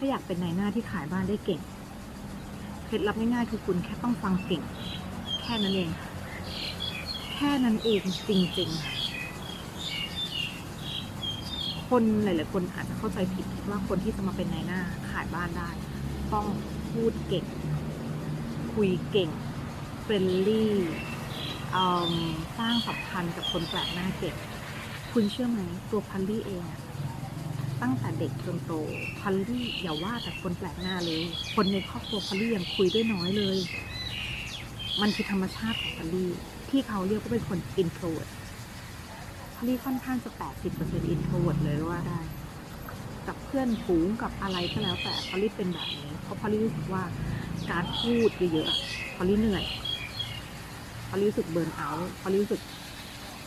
ถ้าอยากเป็นนายหน้าที่ขายบ้านได้เก่ง เคล็ดลับง่ายๆคือคุณแค่ต้องฟังเก่ง แค่นั้นเอง แค่นั้นเองจริงๆ คนหลายๆคนอาจจะเข้าใจผิดว่าคนที่จะมาเป็นนายหน้าขายบ้านได้ ต้องพูดเก่ง คุยเก่งเฟรนลี่สร้างสัมพันธ์กับคนแปลกหน้าเก่งคุณเชื่อไหมตัวพัลลี่เองอะ ตั้งแต่เด็กจนโตพัลลี่อย่าว่าแต่คนแปลกหน้าเลย คนในครอบครัวพัลลี่ยังคุยด้วยน้อยเลย มันคือธรรมชาติของพัลลี่ที่เขาเรียกว่าเป็นคน introvert พัลลี่ค่อนข้างจะ80% introvert เลยว่าได้ กับเพื่อนฝูงกับอะไรก็แล้วแต่พอลลี่เป็นแบบนี้เพราะพอลลี่รู้สึกว่าการพูดเยอะๆพอลลี่เหนื่อยพอลลี่รู้สึกเบิร์นเอาท์พอลลี่รู้สึก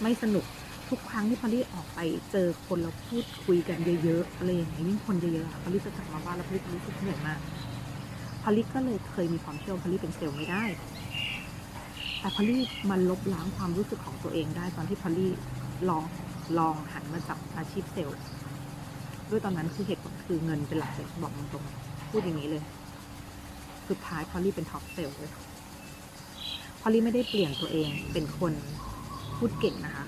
ไม่สนุก ทุกครั้งที่พอลลี่ออกไปเจอคนเราพูดคุยกันเยอะๆอะไรอย่างนี้ยิ่งคนเยอะๆพอลลี่จะกลับมาบ้านแล้วพอลลี่รู้สึกเหนื่อยมากพอลลี่ก็เลยเคยมีความเชื่อว่าพอลลี่เป็นเซลล์ไม่ได้ แต่พอลลี่มันลบล้างความรู้สึกของตัวเองได้ตอนที่พอลลี่ลองลองหันมาจับอาชีพเซลล์ด้วยตอนนั้นคือเหตุผลคือเงินเป็นหลักเลยบอกตรงๆพูดอย่างนี้เลย สุดท้ายพอลลี่เป็นท็อปเซลล์เลยพอลลี่ไม่ได้เปลี่ยนตัวเองเป็นคนพูดเก่งนะคะ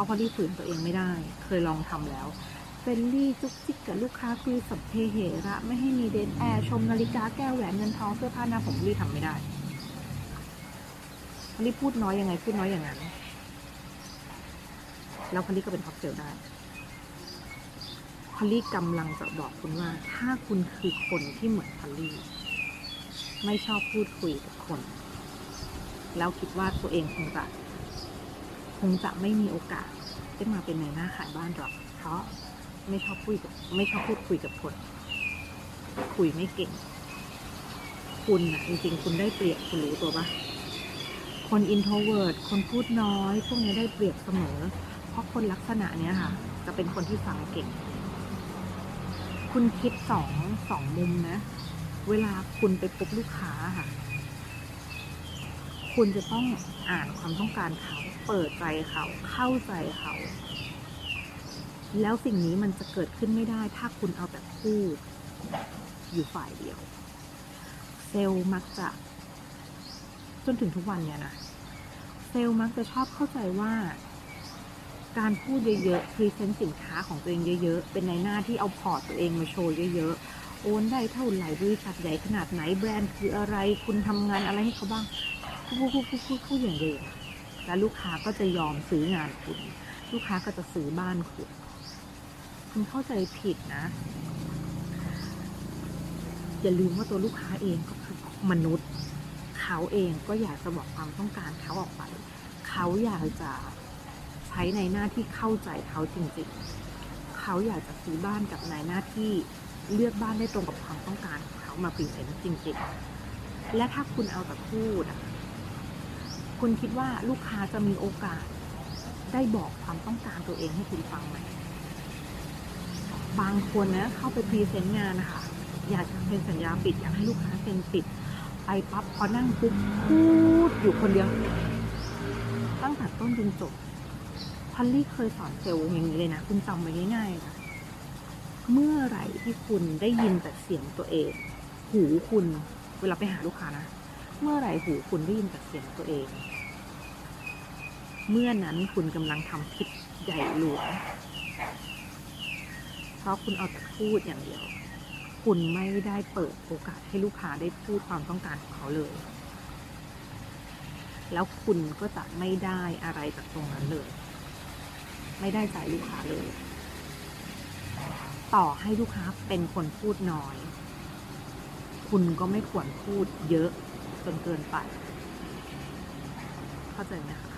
ราะพอลลี่ฝืนตัวเองไม่ได้ เคยลองทำแล้วเฟรนลี่จุกจิกกับลูกค้าคุยสัพเพเหระไม่ให้มีเดนแอร์ชมนาฬิกาแก้วแหวนเงินทองเสื้อผ้าหน้าผมพอลลี่ทำไม่ได้พอลลี่พูดน้อยยังไงพูดน้อยอย่างนั้นแล้วพอลลี่ก็เป็นท็อปเซลได้พอลลี่กำลังจะบอกคุณว่า ถ้าคุณคือคนที่เหมือนพอลลี่ไม่ชอบพูดคุยกับคน แล้วคิดว่าตัวเองคงจะ คงจะไม่มีโอกาสได้มาเป็นในหน้าขายบ้านหรอก เพราะไม่ชอบพูดกับไม่ชอบพูดคุยกับคน คุยไม่เก่ง คุณอะจริงๆ คุณได้เปรียบคุณรู้ตัวปะคนอินโทรเวิร์ดคนพูดน้อย พวกนี้ได้เปรียบเสมอ เพราะคนลักษณะเนี้ยค่ะ จะเป็นคนที่ฟังเก่ง คุณคิดสองสองมุมนะ เวลาคุณไปพบลูกค้าค่ะ คุณจะต้องอ่านความต้องการเขา เปิดใจเขา เข้าใจเขา แล้วสิ่งนี้มันจะเกิดขึ้นไม่ได้ ถ้าคุณเอาแต่พูดอยู่ฝ่ายเดียว เซลล์มักจะ จนถึงทุกวันเนี่ยนะเซลล์มักจะชอบเข้าใจว่าการพูดเยอะๆพรีเซนต์สินค้าของตัวเองเยอะ ๆ เป็นในหน้าที่เอาพอร์ตตัวเองมาโชว์เยอะ ๆ โอนได้เท่าไหร่บริษัทใหญ่ขนาดไหนแบรนด์คืออะไร คุณทำงานอะไรให้เขาบ้าง พูดพูดพูดพูดพูดอย่างเดียวแล้วลูกค้าก็จะยอมซื้องานคุณ ลูกค้าก็จะซื้อบ้านคุณคุณเข้าใจผิดนะ อย่าลืมว่าตัวลูกค้าเองก็คือมนุษย์ เขาเองก็อยากจะบอกความต้องการเขาออกไป เขาอยากจะใช้ในหน้าที่เข้าใจเขาจริงๆ เขาอยากจะซื้อบ้านกับนายหน้าที่เลือกบ้านได้ตรงกับความต้องการของเขามาพรีเซนต์จริงๆ และถ้าคุณเอาแต่พูดอะ คุณคิดว่าลูกค้าจะมีโอกาส ได้บอกความต้องการตัวเองให้คุณฟังไหมบางคนนะเข้าไปพรีเซนต์งานนะคะอยากจะเซ็นสัญญาปิดอยากให้ลูกค้าเซ็นปิด ไปปั๊บพอนั่งปุ๊บพูดอยู่คนเดียวตั้งแต่ต้นจนจบพัลลี่เคยสอนเซลล์อย่างนี้เลยนะ คุณจำไว้ง่ายๆนะเมื่อไหร่ที่คุณได้ยินแต่เสียงตัวเอง หูคุณ เวลาไปหาลูกค้านะ เมื่อไหร่หูคุณได้ยินแต่เสียงตัวเอง เมื่อนั้นคุณกำลังทำผิดใหญ่หลวง เพราะคุณเอาแต่พูดอย่างเดียว คุณไม่ได้เปิดโอกาสให้ลูกค้าได้พูดความต้องการของเขาเลย แล้วคุณก็จะไม่ได้อะไรจากตรงนั้นเลย ไม่ได้ใจลูกค้าเลย ต่อให้ลูกค้าเป็นคนพูดน้อย คุณก็ไม่ควรพูดเยอะ จนเกินไป เข้าใจไหมคะ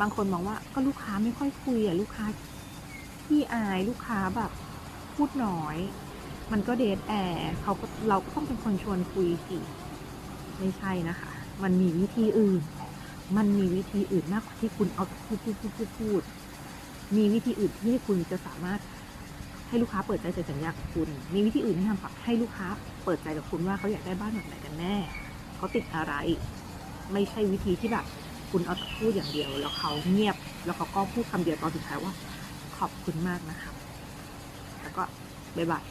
บางคนมองว่าก็ลูกค้าไม่ค่อยคุยอะลูกค้าที่อายลูกค้าแบบพูดน้อย มันก็เดทแอร์เขาก็เราก็ต้องเป็นคนชวนคุยสิไม่ใช่นะคะ มันมีวิธีอื่น มันมีวิธีอื่นมากกว่าที่คุณเอาพูดพูดพูดพูดพูด มีวิธีอื่นที่คุณจะสามารถให้ลูกค้าเปิดใจเซ็นสัญญากับคุณ มีวิธีอื่นที่ทำให้ลูกค้าเปิดใจกับคุณว่าเขาอยากได้บ้านแบบไหนกันแน่ เขาติดอะไร ไม่ใช่วิธีที่แบบ คุณเอาแต่พูดอย่างเดียว แล้วเขาเงียบ แล้วเขาก็พูดคำเดียวตอนสุดท้ายว่า ขอบคุณมากนะครับ แล้วก็บ๊ายบาย